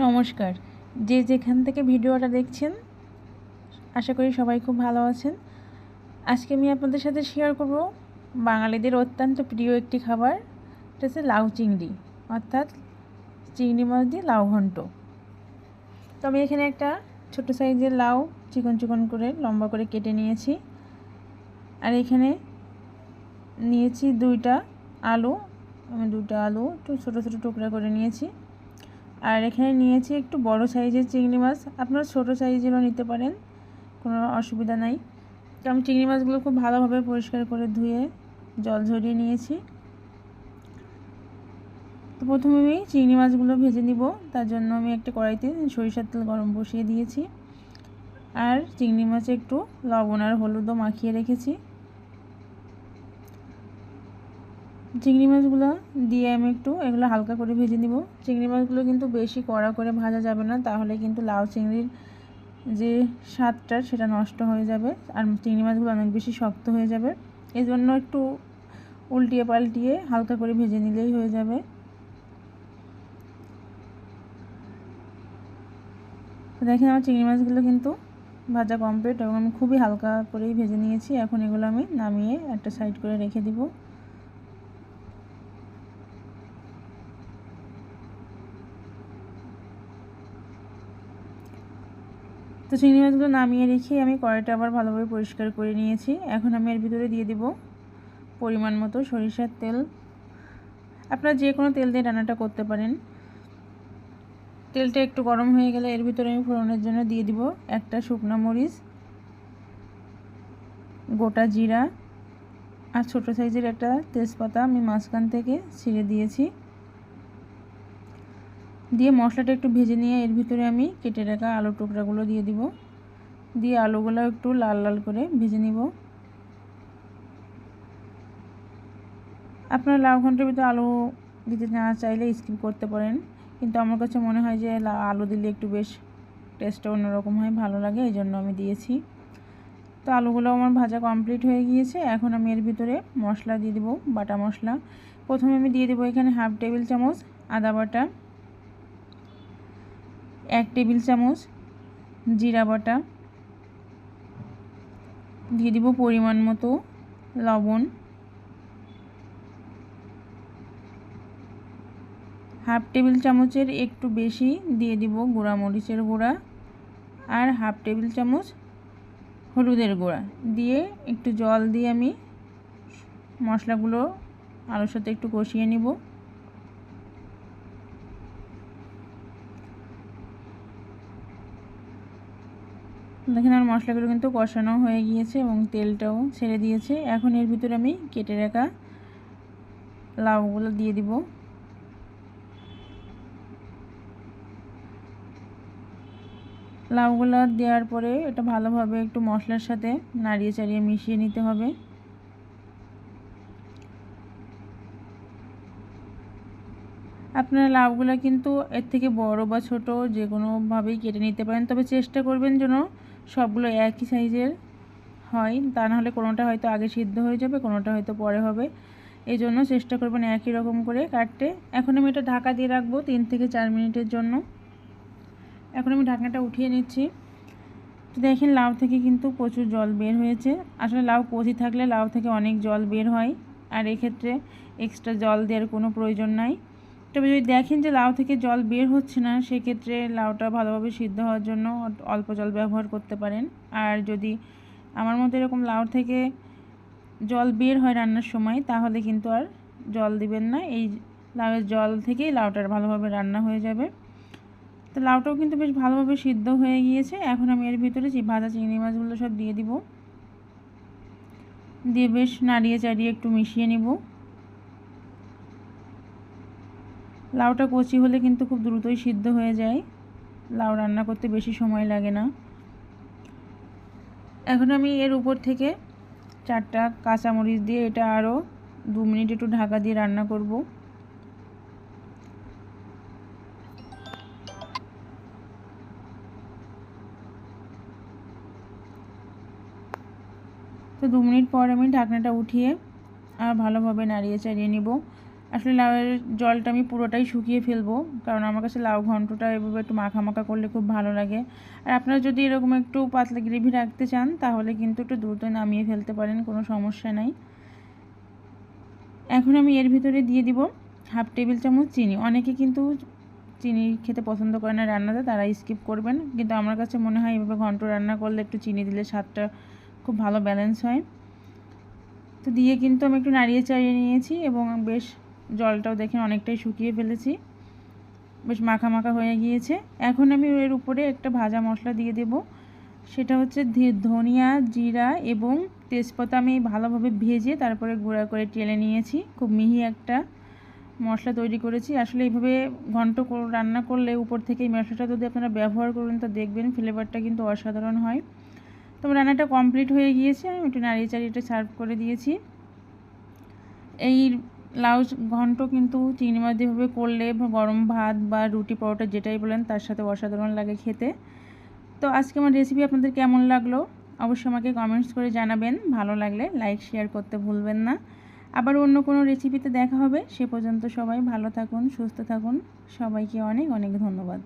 নমস্কার। যে যেখান থেকে ভিডিওটা দেখছেন, আশা করি সবাই খুব ভালো আছেন। আজকে আমি আপনাদের সাথে শেয়ার করব বাঙালিদের অত্যন্ত প্রিয় একটি খাবার, এটা হচ্ছে লাউ চিংড়ি, অর্থাৎ চিংড়ি মাছ দিয়ে লাউ ঘন্ট। তো আমি এখানে একটা ছোট সাইজের লাউ চিকন চিকন করে লম্বা করে কেটে নিয়েছি। আর এখানে নিয়েছি দুইটা আলু, আমি দুটো আলু একটু ছোটো ছোটো টুকরা করে নিয়েছি। আর এখানে নিয়েছি একটু বড় সাইজের চিংড়ি মাছ। আপনারা ছোটো সাইজেরও নিতে পারেন, কোনো অসুবিধা নাই। তো আমি চিংড়ি মাছগুলো খুব ভালোভাবে পরিষ্কার করে ধুয়ে জল ঝরিয়ে নিয়েছি। তো প্রথমে আমি চিংড়ি মাছগুলো ভেজে নিব। তার জন্য আমি একটা কড়াইতে সরিষার তেল গরম বসিয়ে দিয়েছি। আর চিংড়ি মাছে একটু লবণ আর হলুদও মাখিয়ে রেখেছি। চিংড়ি মাছগুলো দিয়ে আমি একটু এগুলো হালকা করে ভেজে নিব। চিংড়ি মাছগুলো কিন্তু বেশি কড়া করে ভাজা যাবে না, তাহলে কিন্তু লাউ চিংড়ির যে স্বাদটা সেটা নষ্ট হয়ে যাবে আর চিংড়ি মাছগুলো অনেক বেশি শক্ত হয়ে যাবে। এই জন্য একটু উল্টিয়ে পাল্টিয়ে হালকা করে ভেজে নিলেই হয়ে যাবে। দেখেন আমার চিংড়ি মাছগুলো কিন্তু ভাজা কমপ্লিট এবং আমি খুবই হালকা করেই ভেজে নিয়েছি। এখন এগুলো আমি নামিয়ে একটা সাইড করে রেখে দিব। তো চিংড়ি মাছগুলো নামিয়ে রেখে আমি কড়াইটা আবার ভালোভাবে পরিষ্কার করে নিয়েছি। এখন আমি এর ভিতরে দিয়ে দিব পরিমাণ মতো সরিষার তেল। আপনারা যে কোনো তেল দিয়ে রান্নাটা করতে পারেন। তেলটা একটু গরম হয়ে গেলে এর ভিতরে আমি ফোড়নের জন্য দিয়ে দিব একটা শুকনো মরিচ, গোটা জিরা আর ছোটো সাইজের একটা তেজপাতা আমি মাঝখান থেকে ছিঁড়ে দিয়েছি। দিয়ে মশলাটা একটু ভেজে নিয়ে এর ভিতরে আমি কেটে রাখা আলুর টুকরাগুলো দিয়ে দিব। দিয়ে আলুগুলো একটু লাল লাল করে ভেজে নিব। আপনার লাউ ঘণ্টার ভিতরে আলু দিতে না চাইলে স্কিপ করতে পারেন। কিন্তু আমার কাছে মনে হয় যে আলু দিলে একটু বেশ টেস্টটা অন্যরকম হয়, ভালো লাগে, এই জন্য আমি দিয়েছি। তো আলুগুলো আমার ভাজা কমপ্লিট হয়ে গিয়েছে। এখন আমি এর ভিতরে মশলা দিয়ে দেবো, বাটা মশলা। প্রথমে আমি দিয়ে দেবো এখানে হাফ টেবিল চামচ আদা বাটা। এক টেবিল চামচ জিরা বাটা, দিয়ে দিব পরিমাণ মতো লবণ, হাফ টেবিল চামচের একটু বেশি দিয়ে দিব গুঁড়া মরিচের গুঁড়া আর হাফ টেবিল চামচ হলুদের গুঁড়া। দিয়ে একটু জল দিয়ে আমি মশলাগুলো আলুর সাথে একটু কষিয়ে নিব। দেখেন আমার মশলাগুলো কিন্তু কষানো হয়ে গিয়েছে এবং তেলটাও ছেড়ে দিয়েছে। এখন এর ভিতরে আমি কেটে রাখা লাউগুলো দিয়ে দিব। লাউগুলো দেওয়ার পরে এটা ভালোভাবে একটু মশলার সাথে নাড়িয়ে চাড়িয়ে মিশিয়ে নিতে হবে। আপনারা লাউগুলো কিন্তু এর থেকে বড় বা ছোট যে কোনোভাবেই কেটে নিতে পারেন, তবে চেষ্টা করবেন যেন সবগুলো একই সাইজের হয়। তা নাহলে কোনোটা হয়তো আগে সিদ্ধ হয়ে যাবে, কোনোটা হয়তো পরে হবে। এই জন্য চেষ্টা করবেন একই রকম করে কাটতে। এখন আমি এটা ঢাকা দিয়ে রাখব তিন থেকে চার মিনিটের জন্য। এখন আমি ঢাকনাটা উঠিয়ে নিচ্ছি। তো দেখেন লাউ থেকে কিন্তু প্রচুর জল বের হয়েছে। আসলে লাউ কচি থাকলে লাউ থেকে অনেক জল বের হয়। আর এক্ষেত্রে এক্সট্রা জল দেওয়ার কোনো প্রয়োজন নাই। তবে যদি দেখেন যে লাউ থেকে জল বের হচ্ছে না, সেক্ষেত্রে লাউটা ভালোভাবে সিদ্ধ হওয়ার জন্য অল্প জল ব্যবহার করতে পারেন। আর যদি আমার মতো এরকম লাউ থেকে জল বের হয় রান্নার সময়, তাহলে কিন্তু আর জল দিবেন না। এই লাউয়ের জল থেকেই লাউটার ভালোভাবে রান্না হয়ে যাবে। তো লাউটাও কিন্তু বেশ ভালোভাবে সিদ্ধ হয়ে গিয়েছে। এখন আমি এর ভিতরে যে ভাজা চিংড়ি মাছগুলো সব দিয়ে দিব। দিয়ে বেশ নাড়িয়ে চাড়িয়ে একটু মিশিয়ে নিব। লাউটা কচি হলে কিন্তু খুব দ্রুতই সিদ্ধ হয়ে যায়। লাউ রান্না করতে বেশি সময় লাগে না। এখন আমি এর উপর থেকে চারটা কাঁচামরিচ দিয়ে এটা আরও দু মিনিট একটু ঢাকা দিয়ে রান্না করব। তো দু মিনিট পর আমি ঢাকনাটা উঠিয়ে আর ভালোভাবে নাড়িয়ে চাড়িয়ে নিব। আসলে লাউয়ের জলটা আমি পুরোটাই শুকিয়ে ফেলব। কারণ আমার কাছে লাউ ঘন্টটা এভাবে একটু মাখা মাখা করলে খুব ভালো লাগে। আর আপনারা যদি এরকম একটু পাতলা গ্রেভি রাখতে চান, তাহলে কিন্তু একটু দ্রুত নামিয়ে ফেলতে পারেন, কোনো সমস্যা নাই। এখন আমি এর ভিতরে দিয়ে দিব হাফ টেবিল চামচ চিনি। অনেকে কিন্তু চিনি খেতে পছন্দ করে না রান্নাতে, তারা স্কিপ করবেন। কিন্তু আমার কাছে মনে হয় এভাবে ঘন্ট রান্না করলে একটু চিনি দিলে স্বাদটা খুব ভালো ব্যালেন্স হয়। তো দিয়ে কিন্তু আমি একটু নাড়িয়ে চাড়িয়ে নিয়েছি এবং বেশ জলটাও দেখেন অনেকটাই শুকিয়ে ফেলেছি। বেশ মাখা মাখা হয়ে গিয়েছে। এখন আমি এর উপরে একটা ভাজা মশলা দিয়ে দেব। সেটা হচ্ছে ধনিয়া, জিরা এবং তেজপাতা আমি ভালোভাবে ভেজে তারপরে গুঁড়া করে টেলে নিয়েছি। খুব মিহি একটা মশলা তৈরি করেছি। আসলে এইভাবে ঘন্ট রান্না করলে উপর থেকে এই মশলাটা যদি আপনারা ব্যবহার করবেন তো দেখবেন ফ্লেভারটা কিন্তু অসাধারণ হয়। তো রান্নাটা কমপ্লিট হয়ে গিয়েছে। আমি একটু নাড়িয়ে চাড়িয়ে সার্ভ করে দিয়েছি। এই লাউ ঘন্ট কিন্তু চিংড়ি মাছ দিয়েভাবে করলে গরম ভাত বা রুটি পরোটা যেটাই বলেন তার সাথে অসাধারণ লাগে খেতে। তো আজকে আমার রেসিপি আপনাদের কেমন লাগল? অবশ্যই আমাকে কমেন্টস করে জানাবেন। ভালো লাগলে লাইক শেয়ার করতে ভুলবেন না। আবার অন্য কোনো রেসিপিতে দেখা হবে। সে পর্যন্ত সবাই ভালো থাকুন, সুস্থ থাকুন। সবাইকে অনেক অনেক ধন্যবাদ।